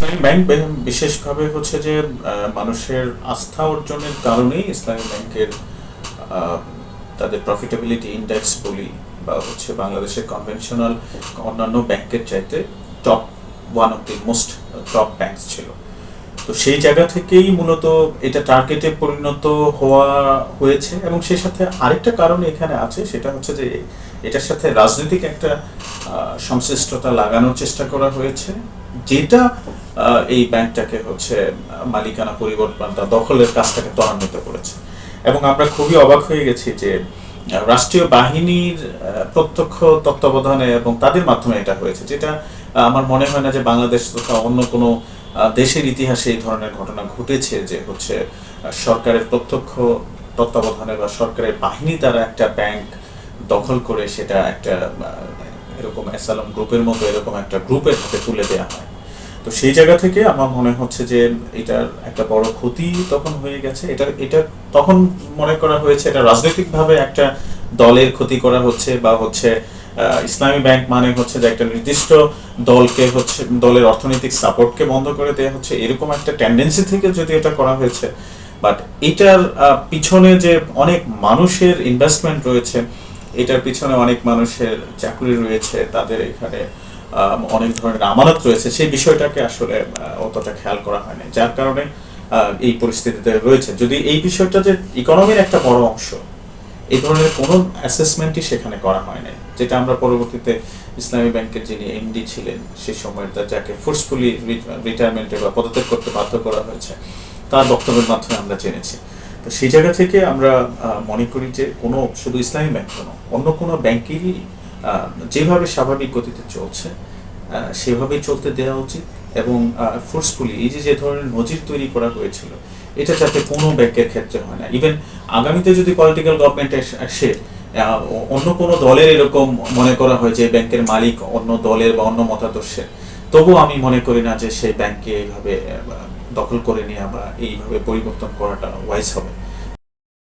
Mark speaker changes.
Speaker 1: ইসলামী bank বিশেষভাবে হচ্ছে যে মানুষের আস্থা অর্জনের কারণেই ইসলামী ব্যাংকের তাদের প্রফিটেবিলিটি ইন্ডেক্স বলি বা হচ্ছে বাংলাদেশের কনভেনশনাল অন্যান্য ব্যাংকের চাইতে top one of the most top banks ছিল। তো সেই জায়গা থেকেই মূলত এটা টার্গেটে পরিণত হওয়া হয়েছে এবং সেই সাথে আরেকটা কারণ এখানে আছে, সেটা হচ্ছে যে এটার সাথে রাজনৈতিক একটা সংশ্লিষ্টতা লাগানোর চেষ্টা করা হয়েছে। যেটা এই ব্যাংকটাকে হচ্ছে মালিকানা পরিবর্তন বা দখলের কাজটাকে ত্বরান্বিত করেছে। এবং আমরা খুবই অবাক হয়ে গেছি যে রাষ্ট্রীয় বাহিনীর প্রত্যক্ষ তত্ত্বাবধানে এবং তাদের মাধ্যমে এটা হয়েছে, যেটা আমার মনে হয় না যে বাংলাদেশ তথা অন্য কোনো দেশের ইতিহাসে এই ধরনের ঘটনা ঘটেছে যে হচ্ছে সরকারের প্রত্যক্ষ তত্ত্বাবধানে বা সরকারের বাহিনী দ্বারা একটা ব্যাংক দখল করে সেটা একটা এরকম অ্যাসালম গ্রুপের মতো এরকম একটা গ্রুপের হাতে তুলে দেওয়া হয়। তো সেই জায়গা থেকে আমার মনে হচ্ছে যে এটার একটা বড় ক্ষতি তখন হয়ে গেছে। এটা এটা তখন মনে করা হয়েছে এটা রাজনৈতিকভাবে একটা দলের ক্ষতি করা হচ্ছে বা হচ্ছে ইসলামী ব্যাংক মানে হচ্ছে যে একটা নির্দিষ্ট দলকে হচ্ছে, দলের অর্থনৈতিক সাপোর্টকে বন্ধ করে দেওয়া হচ্ছে। এরকম একটা টেন্ডেন্সি থেকে যদি এটা করা হয়েছে বাট এটার পিছনে যে অনেক মানুষের ইনভেস্টমেন্ট রয়েছে, এটার পিছনে অনেক মানুষের চাকরি রয়েছে তাদের এখানে। অনেক ধরনের আমানত রয়েছে। সেই বিষয়টাকে আসলে অতটা খেয়াল করা হয়নি যার কারণে এই পরিস্থিতিতে রয়েছে যদি এই বিষয়টা যে ইকোনমির একটা বড় অংশ, এই ধরনের কোনো অ্যাসেসমেন্টই সেখানে করা হয় নাই। যেটা আমরা পরবর্তীতে ইসলামী ব্যাংকের যিনি এমডি ছিলেন, সেই সময়ের তা- যাকে ফোর্সফুলি রিটায়ারমেন্টে বা পদত্যাগ করতে বাধ্য করা হয়েছে, তার বক্তব্যের মাধ্যমে আমরা জেনেছি। তো সেই জায়গা থেকে আমরা মনে করি যে কোনো শুধু ইসলামী ব্যাংক কোনো অন্য কোনো ব্যাংকেরই যেভাবে স্বাভাবিক গতিতে চলছে সেভাবেই চলতে দেওয়া উচিত এবং ফোর্সফুলি এই যে যে ধরনের নজির তৈরি করা হয়েছিল, এটা যাতে কোনো ব্যাংকের ক্ষেত্রে হয় না। ইভেন আগামীতে যদি পলিটিক্যাল গভর্নমেন্ট আসে অন্য কোনো দলের এরকম মনে করা হয় যে, ব্যাংকের মালিক অন্য দলের বা অন্য মতাদর্শের তবু আমি মনে করি না যে সেই ব্যাংককে এইভাবে দখল করে নিয়ে বা এইভাবে পরিবর্তন করাটা ওয়াইজ হবে।